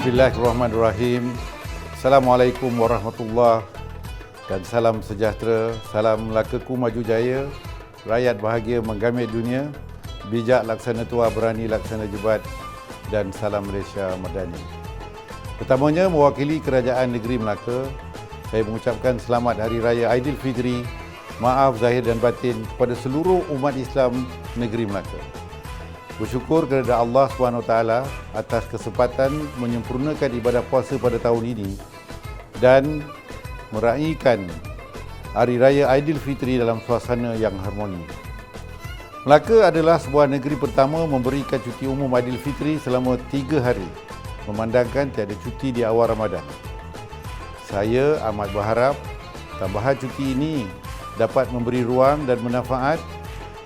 Bismillahirrahmanirrahim. Assalamualaikum warahmatullahi dan salam sejahtera. Salam Melakaku Maju Jaya. Rakyat bahagia menggamit dunia. Bijak laksana tua berani laksana jebat dan salam Malaysia Madani. Pertamanya mewakili Kerajaan Negeri Melaka, saya mengucapkan selamat Hari Raya Aidilfitri, maaf zahir dan batin kepada seluruh umat Islam negeri Melaka. Bersyukur kepada Allah SWT atas kesempatan menyempurnakan ibadah puasa pada tahun ini dan meraihkan Hari Raya Aidilfitri dalam suasana yang harmoni. Melaka adalah sebuah negeri pertama memberikan cuti umum Aidilfitri selama tiga hari memandangkan tiada cuti di awal Ramadan. Saya amat berharap tambahan cuti ini dapat memberi ruang dan manfaat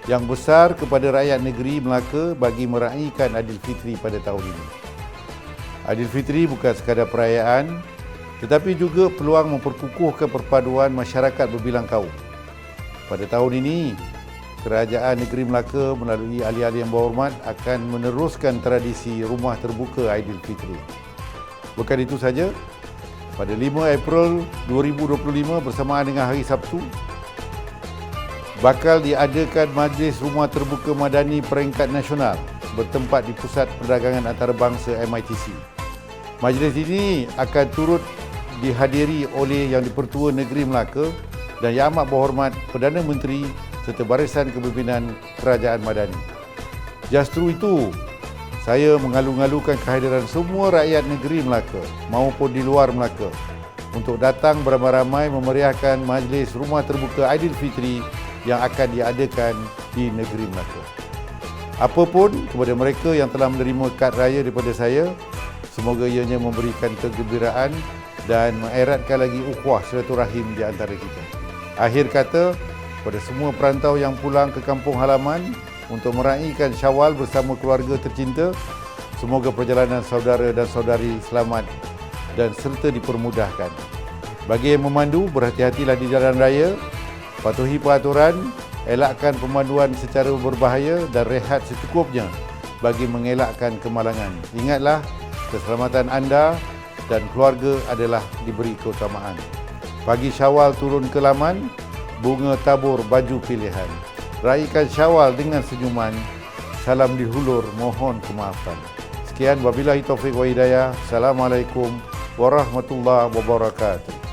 yang besar kepada rakyat negeri Melaka bagi meraihkan Aidilfitri pada tahun ini. Aidilfitri bukan sekadar perayaan tetapi juga peluang memperkukuhkan perpaduan masyarakat berbilang kaum. Pada tahun ini, Kerajaan Negeri Melaka melalui ahli-ahli yang berhormat akan meneruskan tradisi rumah terbuka Aidilfitri. Bukan itu saja, pada 5 April 2025 bersamaan dengan hari Sabtu, bakal diadakan Majlis Rumah Terbuka Madani Peringkat Nasional bertempat di Pusat Perdagangan Antarabangsa MITC. Majlis ini akan turut dihadiri oleh Yang Dipertua Negeri Melaka dan Yang Amat Berhormat Perdana Menteri serta Barisan Kepimpinan Kerajaan Madani. Justru itu, saya mengalu-alukan kehadiran semua rakyat negeri Melaka maupun di luar Melaka untuk datang beramai-ramai memeriahkan majlis rumah terbuka Aidilfitri yang akan diadakan di negeri Melaka. Apapun kepada mereka yang telah menerima kad raya daripada saya, semoga ianya memberikan kegembiraan dan mengeratkan lagi ukhuwah silaturahim di antara kita. Akhir kata, kepada semua perantau yang pulang ke kampung halaman untuk meraihkan Syawal bersama keluarga tercinta, semoga perjalanan saudara dan saudari selamat dan serta dipermudahkan. Bagi yang memandu, berhati-hatilah di jalan raya Patuhi peraturan, elakkan pemanduan secara berbahaya dan rehat secukupnya bagi mengelakkan kemalangan. Ingatlah, keselamatan anda dan keluarga adalah diberi keutamaan. Pagi Syawal turun ke laman, bunga tabur baju pilihan. Raikan Syawal dengan senyuman. Salam dihulur, mohon kemaafan. Sekian wabillahi taufiq wa hidayah. Assalamualaikum warahmatullahi wabarakatuh.